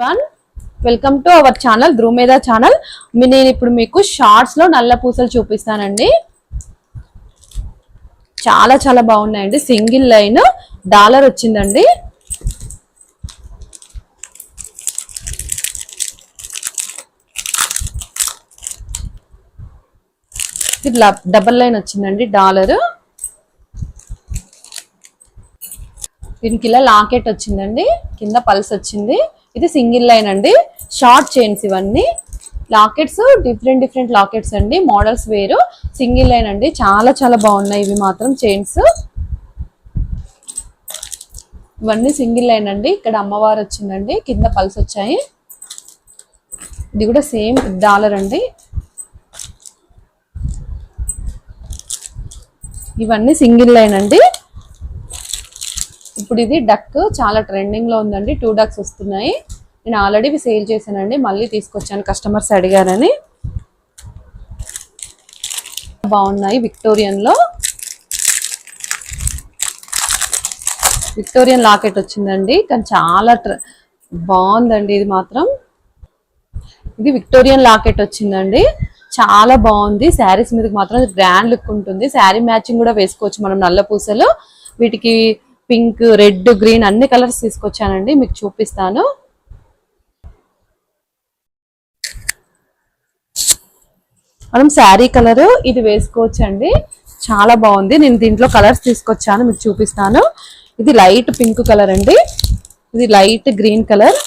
One welcome to our channel Dhrumedha channel నేను ఇప్పుడు మీకు షార్ట్స్లో నల్ల పూసలు చూపిస్తానండి. చాలా చాలా బాగున్నాయండి. సింగిల్ లైన్ డాలర్ వచ్చిందండి. ఇది డబల్ లైన్ వచ్చిందండి డాలర్. దీనికి ఇలా లాకెట్ వచ్చిందండి. కింద పల్స్ వచ్చింది. ఇది సింగిల్ లైన్ అండి. షార్ట్ చైన్స్ ఇవన్నీ. లాకెట్స్ డిఫరెంట్ డిఫరెంట్ లాకెట్స్ అండి. మోడల్స్ వేరు. సింగిల్ లైన్ అండి. చాలా చాలా బాగున్నాయి ఇవి మాత్రం చైన్స్. ఇవన్నీ సింగిల్ లైన్ అండి. ఇక్కడ అమ్మవారు వచ్చిందండి. కింద పల్స్ వచ్చాయి. ఇది కూడా సేమ్ డాలర్ అండి. ఇవన్నీ సింగిల్ లైన్ అండి. ఇప్పుడు ఇది డక్ చాలా ట్రెండింగ్లో ఉందండి. టూ డక్స్ వస్తున్నాయి. నేను ఆల్రెడీ ఇవి సేల్ చేశానండి. మళ్ళీ తీసుకొచ్చాను. కస్టమర్స్ అడిగారని. బాగున్నాయి విక్టోరియన్లో. విక్టోరియన్ లాకెట్ వచ్చిందండి. కానీ చాలా ట్ర- బాగుందండి ఇది మాత్రం. ఇది విక్టోరియన్ లాకెట్ వచ్చిందండి. చాలా బాగుంది. శారీస్ మీదకి మాత్రం గ్రాండ్ లుక్ ఉంటుంది. శారీ మ్యాచింగ్ కూడా వేసుకోవచ్చు మనం నల్ల పూసలు. వీటికి పింక్ రెడ్ గ్రీన్ అన్ని కలర్స్ తీసుకొచ్చానండి. మీకు చూపిస్తాను. మనం శారీ కలర్ ఇది వేసుకోవచ్చండి. చాలా బాగుంది. నేను దీంట్లో కలర్స్ తీసుకొచ్చాను. మీకు చూపిస్తాను. ఇది లైట్ పింక్ కలర్ అండి. ఇది లైట్ గ్రీన్ కలర్.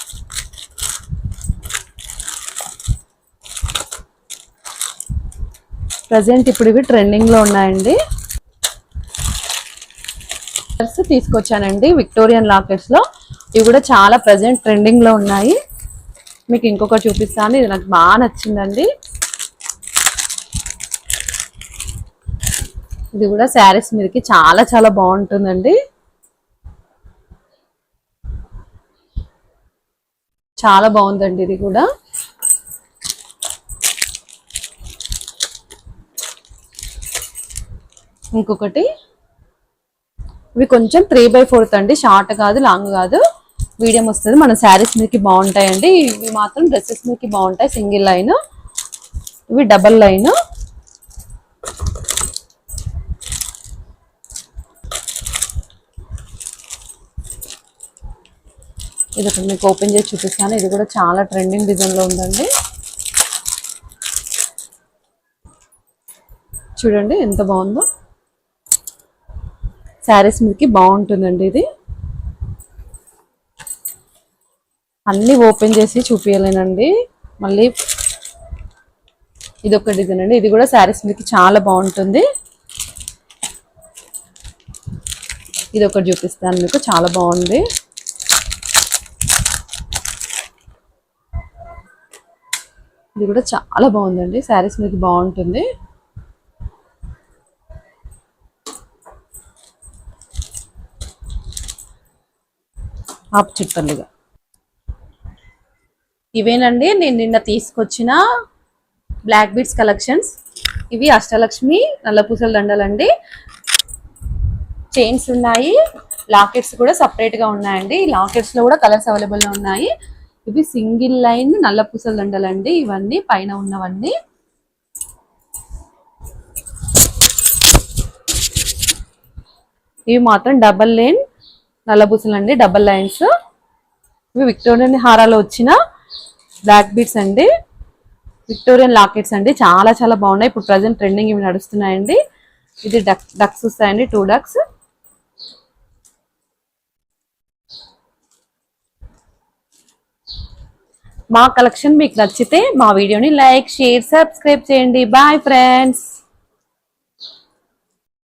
ప్రజెంట్ ఇప్పుడు ఇవి ట్రెండింగ్లో ఉన్నాయండి. తీసుకొచ్చానండి విక్టోరియన్ లాకెట్స్లో. ఇవి కూడా చాలా ప్రజెంట్ ట్రెండింగ్లో ఉన్నాయి. మీకు ఇంకొకటి చూపిస్తాను ఇది నాకు బాగా నచ్చిందండి. ఇది కూడా శారీస్ మీదకి చాలా చాలా బాగుంటుందండి. చాలా బాగుందండి ఇది కూడా. ఇంకొకటి. ఇవి కొంచెం త్రీ బై ఫోర్త్ అండి షార్ట్ కాదు లాంగ్ కాదు. మీడియం వస్తుంది. మన శారీస్ మీదకి బాగుంటాయండి. ఇవి మాత్రం డ్రెస్సెస్ మీదకి బాగుంటాయి సింగిల్ లైన్ ఇవి డబల్ లైన్ ఇది ఒకటి మీకు ఓపెన్ చేసి చూపిస్తాను. ఇది కూడా చాలా ట్రెండింగ్ డిజైన్లో ఉందండి. చూడండి ఎంత బాగుందో. శారీస్ మీదకి బాగుంటుందండి ఇది. అన్ని ఓపెన్ చేసి చూపించలేనండి మళ్ళీ ఇది ఒక డిజైన్ అండి. ఇది కూడా శారీస్ మీదకి చాలా బాగుంటుంది. ఇది ఒకటి చూపిస్తాను మీకు. చాలా బాగుంది. ఇది కూడా చాలా బాగుందండి. శారీస్ మీదకి బాగుంటుంది. ఆపోజిట్ చుట్టలుగా ఇవేనండి నేను నిన్న తీసుకొచ్చిన బ్లాక్ బీడ్స్ కలెక్షన్స్ ఇవి అష్టలక్ష్మి నల్లపూసల దండలండి. చైన్స్ ఉన్నాయి. లాకెట్స్ కూడా సపరేట్గా ఉన్నాయండి. ఈ లాకెట్స్లో కూడా కలర్స్ అవైలబుల్లో ఉన్నాయి. ఇవి సింగిల్ లైన్ నల్లపూసల దండలండి. ఇవన్నీ పైన ఉన్నవన్నీ. ఇవి మాత్రం డబల్ లైన్ నల్ల పూసలు అండి డబల్ లైన్స్ ఇవి విక్టోరియన్ హారాలో వచ్చిన బ్లాక్ బీడ్స్ అండి. విక్టోరియన్ లాకెట్స్ అండి. చాలా చాలా బాగున్నాయి. ఇప్పుడు ప్రజెంట్ ట్రెండింగ్ ఇవి నడుస్తున్నాయండి. ఇది డక్ డక్స్ వస్తాయండి టూ డక్స్ మా కలెక్షన్ మీకు నచ్చితే మా వీడియోని లైక్ షేర్ సబ్స్క్రైబ్ చేయండి. Bye friends